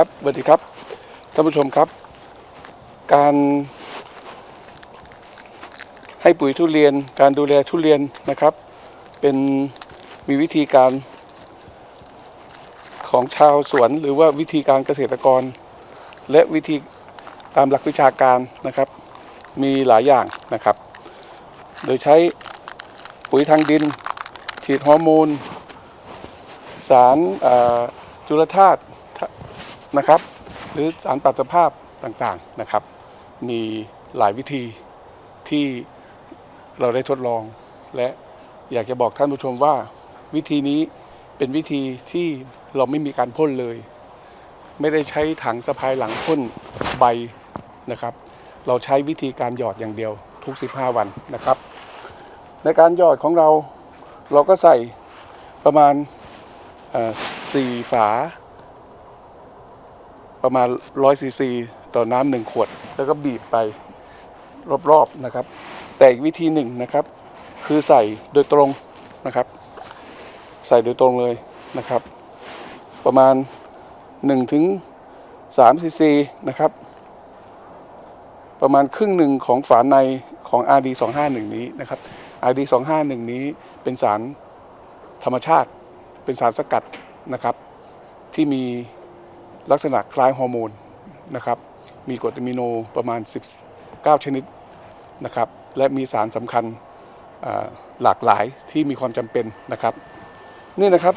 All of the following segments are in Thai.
ครับสวัสดีครับท่านผู้ชมครับ การให้ปุ๋ยทุเรียนการดูแลทุเรียนนะครับ เป็นมีวิธีการของชาวสวน หรือว่าวิธีการเกษตรกร และวิธีตามหลักวิชาการนะครับ มีหลายอย่างนะครับ โดยใช้ปุ๋ยทางดิน ฉีดฮอร์โมน สารจุลธาตุ นะครับ หรือสารปรับสภาพต่างๆนะครับ มีหลายวิธีที่เราได้ทดลอง และอยากจะบอกท่านผู้ชมว่า วิธีนี้เป็นวิธีที่เราไม่มีการพ่นเลย ไม่ได้ใช้ถังสะพายหลังพ่นใบนะครับ เราใช้วิธีการหยอดอย่างเดียวทุก 15 วันนะครับ ในการหยอดของเราเราก็ใส่ประมาณสี่ฝา ประมาณ100ซีซีต่อน้ำหนึ่งขวด แล้วก็บีบไปรอบๆนะครับ แต่อีกวิธีหนึ่งนะครับ คือใส่โดยตรงนะครับ ใส่โดยตรงเลยนะครับ ประมาณ1ถึง3ซีซีนะครับ ประมาณครึ่งหนึ่งของฝาในของ RD 251นี้นะครับ RD 251นี้เป็นสารธรรมชาติ เป็นสารสกัดนะครับ ที่มี ลักษณะคล้ายฮอร์โมนนะครับมีกรดอะมิโนประมาณ 19 ชนิดนะครับและมีสารสำคัญหลากหลายที่มีความจำเป็นนะครับนี่นะครับ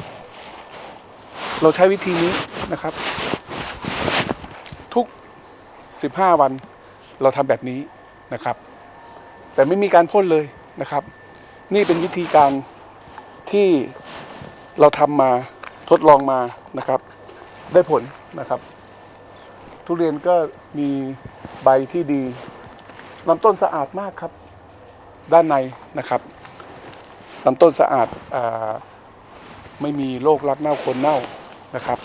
เราใช้วิธีนี้นะครับ ทุก 15 วันเราทำแบบนี้นะครับ แต่ไม่มีการพ่นเลยนะครับ นี่เป็นวิธีการที่เราทำมาทดลองมานะครับ ได้ผล นะครับ ทุเรียนก็มีใบที่ดีลำต้นสะอาดมากครับ ด้านในนะครับลำต้นสะอาดอาไม่มีโรครักเน่าคนเน่านะครับ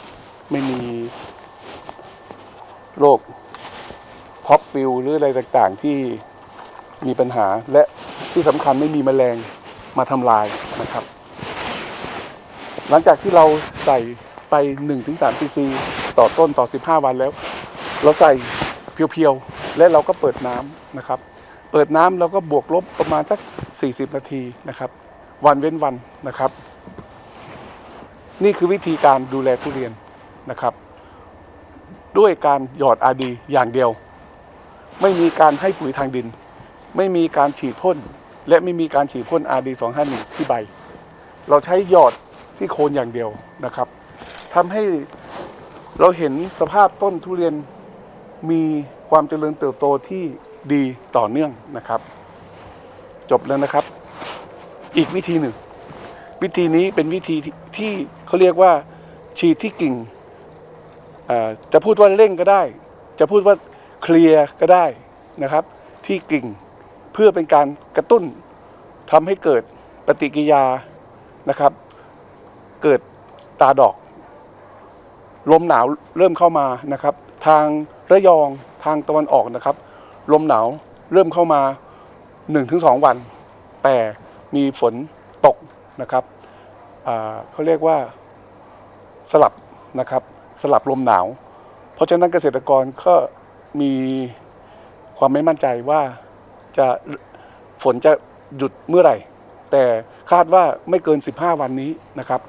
ไม่มีโรคพอปฟิลหรืออะไรต่างๆที่มีปัญหาและที่สำคัญไม่มีแมลงมาทำลายนะครับ หลังจากที่เราใส่ไป 1-3ซีซี ต่อต้นต่อ 15 วันแล้ว เราใส่เพียวๆ และเราก็เปิดน้ำนะครับ เปิดน้ำเราก็บวกลบประมาณสัก 40 นาทีนะครับ วันเว้นวันนะครับ นี่คือวิธีการดูแลทุเรียนนะครับ ด้วยการหยอดอาดีอย่างเดียว ไม่มีการให้ปุ๋ยทางดิน ไม่มีการฉีดพ่นและไม่มีการฉีดพ่น RD 251ที่ใบ เราใช้หยอดที่โคนอย่างเดียวนะครับทำให้ เราเห็นสภาพต้นทุเรียนมีความเจริญเติบโตที่ดีต่อเนื่องนะครับ จบแล้วนะครับ อีกวิธีหนึ่ง วิธีนี้เป็นวิธีที่เขาเรียกว่าฉีดที่กิ่งจะพูดว่าเร่งก็ได้ จะพูดว่าเคลียร์ก็ได้นะครับ ที่กิ่งเพื่อเป็นการกระตุ้นทำให้เกิดปฏิกิริยานะครับ เกิดตาดอก ลมหนาวเริ่มเข้ามานะครับ ทางระยองทางตะวันออกนะครับ ลมหนาวเริ่มเข้ามา 1-2 วัน แต่มีฝนตกนะครับเขาเรียกว่าสลับนะครับสลับลมหนาว เพราะฉะนั้นเกษตรกรก็มีความไม่มั่นใจว่าจะฝนจะหยุดเมื่อไหร่ แต่คาดว่าไม่เกิน 15 วันนี้นะครับ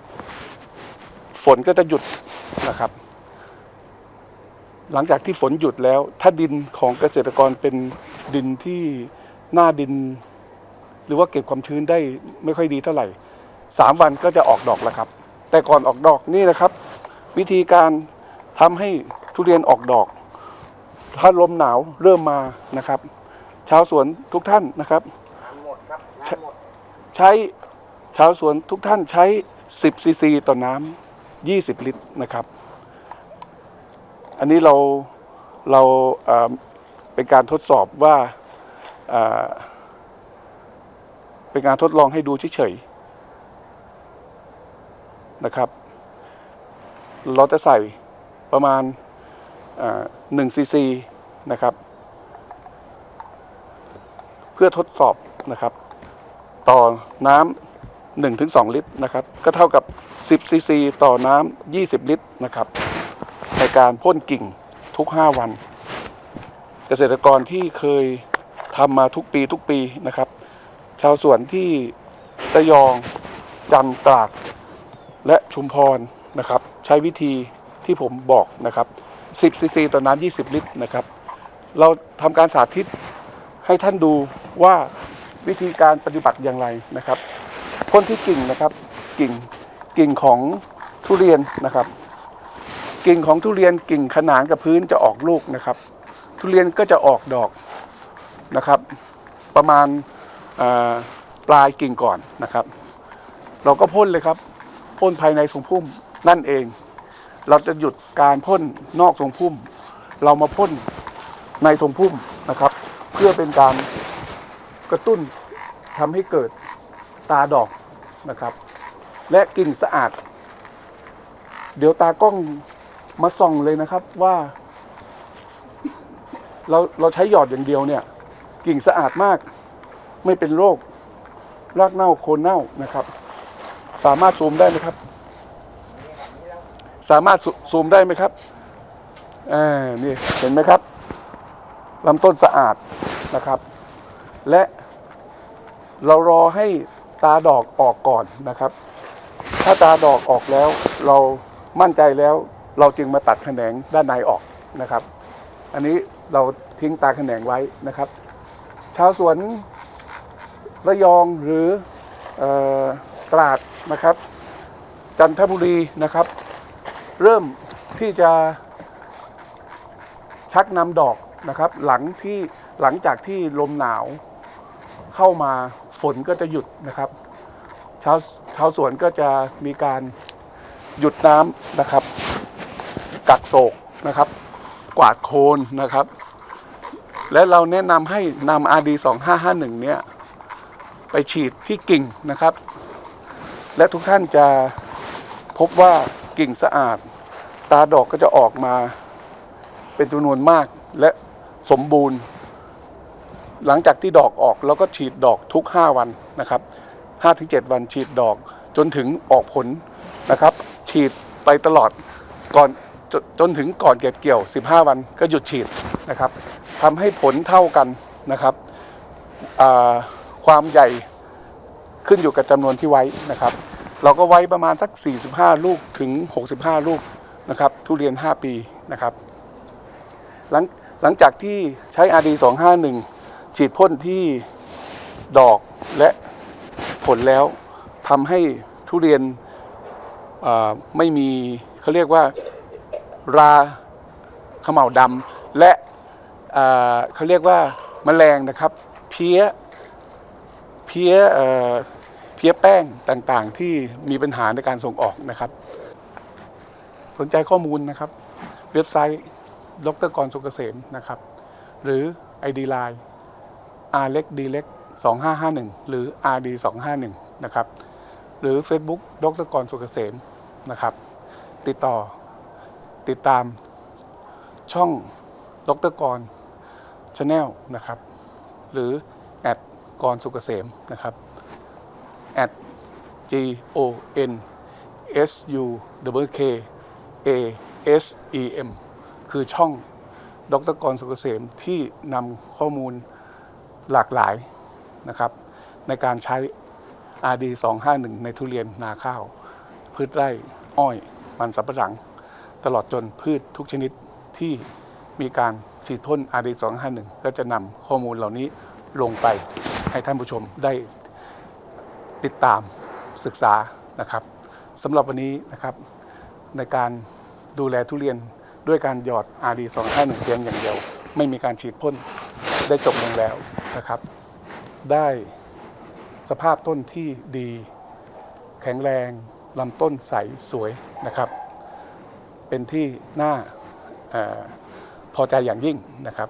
ฝนก็จะหยุด นะครับ หลังจากที่ฝนหยุดแล้ว ถ้าดินของเกษตรกรเป็นดินที่หน้าดิน หรือว่าเก็บความชื้นได้ไม่ค่อยดีเท่าไหร่สามวันก็จะออกดอกแล้วครับ แต่ก่อนออกดอกนี่นะครับ วิธีการทำให้ทุเรียนออกดอก ถ้าลมหนาวเริ่มมานะครับ ชาวสวนทุกท่านนะครับ ใช้ชาวสวนทุกท่านใช้ 10ซีซีต่อน้ำ 20 ลิตรนะครับ อันนี้เราเราเป็นการทดสอบว่าเอ่อเป็นการทดลองให้ดูเฉยๆนะครับ เราจะใส่ประมาณหนึ่งซีซีนะครับ เพื่อทดสอบนะครับ ต่อน้ำ 1-2 ลิตรนะครับก็เท่ากับ 10 ซีซี ต่อน้ำ20 ลิตรนะครับ ในการพ่นกิ่งทุก 5 วัน เกษตรกรที่เคยทำมาทุกปีทุกปีนะครับ ชาวสวนที่ระยองจันตราดและชุมพรนะครับ ใช้วิธีที่ผมบอกนะครับ 10 ซีซี ต่อน้ำ20 ลิตรนะครับ เราทำการสาธิตให้ท่านดูว่าวิธีการปฏิบัติอย่างไรนะครับ พ่นที่กิ่งนะครับ กิ่งกิ่งของทุเรียนนะครับ กิ่งของทุเรียนกิ่งขนานกับพื้นจะออกลูกนะครับ ทุเรียนก็จะออกดอกนะครับ ประมาณปลายกิ่งก่อนนะครับ เราก็พ่นเลยครับพ่นภายในทรงพุ่มนั่นเอง เราจะหยุดการพ่นนอกทรงพุ่ม เรามาพ่นในทรงพุ่มนะครับ เพื่อเป็นการกระตุ้นทำให้เกิด ตาดอกนะครับ และกลิ่นสะอาด เดี๋ยวตากล้องมาส่องเลยนะครับว่า เราเราใช้หยอดอย่างเดียวเนี่ย กิ่งสะอาดมาก ไม่เป็นโรครากเน่าโคนเน่านะครับ สามารถซูมได้ไหมครับ สามารถซูซูมได้ไหมครับอ่านี่เห็นไหมครับลำต้นสะอาดนะครับ และเรารอให้ ตาดอกออกก่อนนะครับ ถ้าตาดอกออกแล้วเรามั่นใจแล้วเราจึงมาตัดแขนงด้านในออกนะครับ อันนี้เราทิ้งตาแขนงไว้นะครับ ชาวสวนระยองหรือออตราดนะครับ จันทบุรีนะครับ เริ่มที่จะชักนำดอกนะครับ หลังที่หลังจากที่ลมหนาว เข้ามาฝนก็จะหยุดนะครับชาวชาวสวนก็จะมีการหยุดน้ำนะครับ กักโศกนะครับ กวาดโคนนะครับ และเราแนะนำให้นำ RD 2551เนี่ยไปฉีดที่กิ่งนะครับ และทุกท่านจะพบว่ากิ่งสะอาด ตาดอกก็จะออกมาเป็นจำนวนมากและสมบูรณ์ หลังจากที่ดอกออกเราก็ฉีดดอกทุก 5 วันนะครับ5-7 วันฉีดดอกจนถึงออกผลนะครับ ฉีดไปตลอดก่อนจนจนถึงก่อนเก็บเกี่ยว 15 วันก็หยุดฉีดนะครับทำให้ผลเท่ากันนะครับความใหญ่ขึ้นอยู่กับจำนวนที่ไว้นะครับ เราก็ไว้ประมาณสัก 45 ลูกถึง 65 ลูกนะครับ ทุเรียน 5 ปีนะครับ หลังหลังจากที่ใช้ RD 251 ฉีดพ่นที่ดอกและผลแล้วทำให้ทุเรียนไม่มีเขาเรียกว่าราเขม่าดำและเขาเรียกว่าแมลงนะครับ เพี้ยเพี้ยเอ่อเพี้ยแป้งต่างๆ ที่มีปัญหาในการส่งออกนะครับ สนใจข้อมูลนะครับ เว็บไซต์ดรกรสุกเกษมนะครับ หรือ ID Line r l e x d l e x 2551 หรือ rd 251นะครับ หรือ Facebook ดรกรสุกเกษมนะครับ ติดต่อติดตามช่องดรกรชาแนลนะครับ หรือแอดกรสุกเกษมนะครับ at g o n s u w k a s e m คือช่องดรกรสุกเกษมที่นำข้อมูล หลากหลายนะครับ ในการใช้ RD 251 ในทุเรียนนาข้าว พืชไร่อ้อยมันสำปะหลัง ตลอดจนพืชทุกชนิดที่มีการฉีดพ่น RD 251 ก็จะนำข้อมูลเหล่านี้ลงไปให้ท่านผู้ชมได้ติดตามศึกษานะครับสำหรับวันนี้นะครับในการดูแลทุเรียนด้วยการหยอด RD 251 เพียงอย่างเดียว ไม่มีการฉีดพ่นได้จบลงแล้ว นะครับ ได้สภาพต้นที่ดี แข็งแรงลำต้นใสสวยนะครับ เป็นที่น่าออพอใจอย่างยิ่งนะครับ